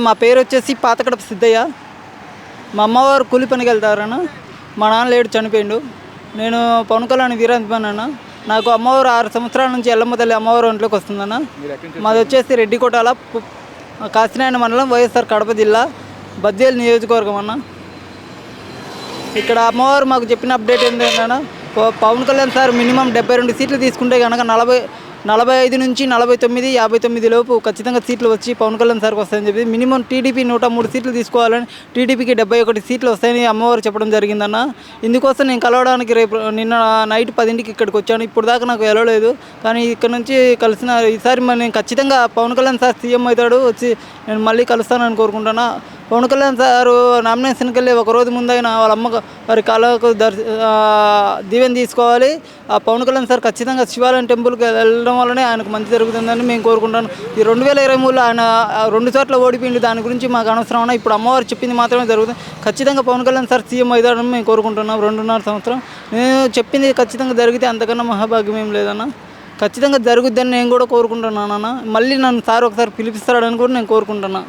మా పేరు వచ్చేసి పాతకడప సిద్ధయ్య. మా అమ్మవారు కూలి పనికి వెళ్తారన్న. మా నాన్న లేడు చనిపోయిండు. నేను పవన్ కళ్యాణ్ వీరాంతమన్న నాకు అమ్మవారు ఆరు సంవత్సరాల నుంచి ఎల్లమ్మ తల్లి అమ్మవారు ఒంట్లోకి వస్తుందన్న. మాది వచ్చేసి రెడ్డికోటాల కాశీనాయన కాసినాయన మండలం వైఎస్ఆర్ కడప జిల్లా బద్దేలు నియోజకవర్గం అన్న. ఇక్కడ అమ్మవారు మాకు చెప్పిన అప్డేట్ ఏంటంటే పవన్ కళ్యాణ్ సార్ మినిమం డెబ్బై రెండు సీట్లు తీసుకుంటే కనుక నలభై నలభై ఐదు నుంచి నలభై తొమ్మిది యాభై తొమ్మిది లోపు ఖచ్చితంగా సీట్లు వచ్చి పవన్ కళ్యాణ్ సార్కి వస్తాయని చెప్పి మినిమం టీడీపీ నూట మూడు సీట్లు తీసుకోవాలని టీడీపీకి డెబ్బై ఒకటి సీట్లు వస్తాయని అమ్మవారు చెప్పడం జరిగిందన్న. ఇందుకోసం నేను కలవడానికి రేపు నిన్న నైట్ పదింటికి ఇక్కడికి వచ్చాను. ఇప్పుడు దాకా నాకు వెళ్ళలేదు. కానీ ఇక్కడ నుంచి కలిసిన ఈసారి మరి నేను ఖచ్చితంగా పవన్ కళ్యాణ్ సార్ సీఎం అవుతాడు. వచ్చి నేను మళ్ళీ కలుస్తానని కోరుకుంటున్నా. పవన్ కళ్యాణ్ సారు నామినేషన్కి వెళ్ళి ఒక రోజు ముందైనా వాళ్ళ అమ్మ వారి కాళ్ళకు దర్శ ఆ, దీవెన తీసుకోవాలి. ఆ పవన్ కళ్యాణ్ సార్ ఖచ్చితంగా శివాలయం టెంపుల్కి వెళ్ళడం వల్లనే ఆయనకు మంచి జరుగుతుందని మేము కోరుకుంటాను. ఈ రెండు వేల ఇరవై మూడులో ఆయన రెండు చోట్ల ఓడిపోయింది దాని గురించి మాకు అనవసరం ఇప్పుడు అమ్మవారు చెప్పింది మాత్రమే జరుగుతుంది. ఖచ్చితంగా పవన్ కళ్యాణ్ సార్ సీఎం అవుతాడని మేము కోరుకుంటున్నాం. రెండున్నర సంవత్సరం. నేను చెప్పింది ఖచ్చితంగా జరిగితే అంతకన్నా మహాభాగ్యం ఏం లేదన్నా. ఖచ్చితంగా జరుగుద్దని నేను కూడా కోరుకుంటున్నాను అన్న మళ్ళీ నన్ను సార్ ఒకసారి పిలిపిస్తాడని కూడా నేను కోరుకుంటున్నాను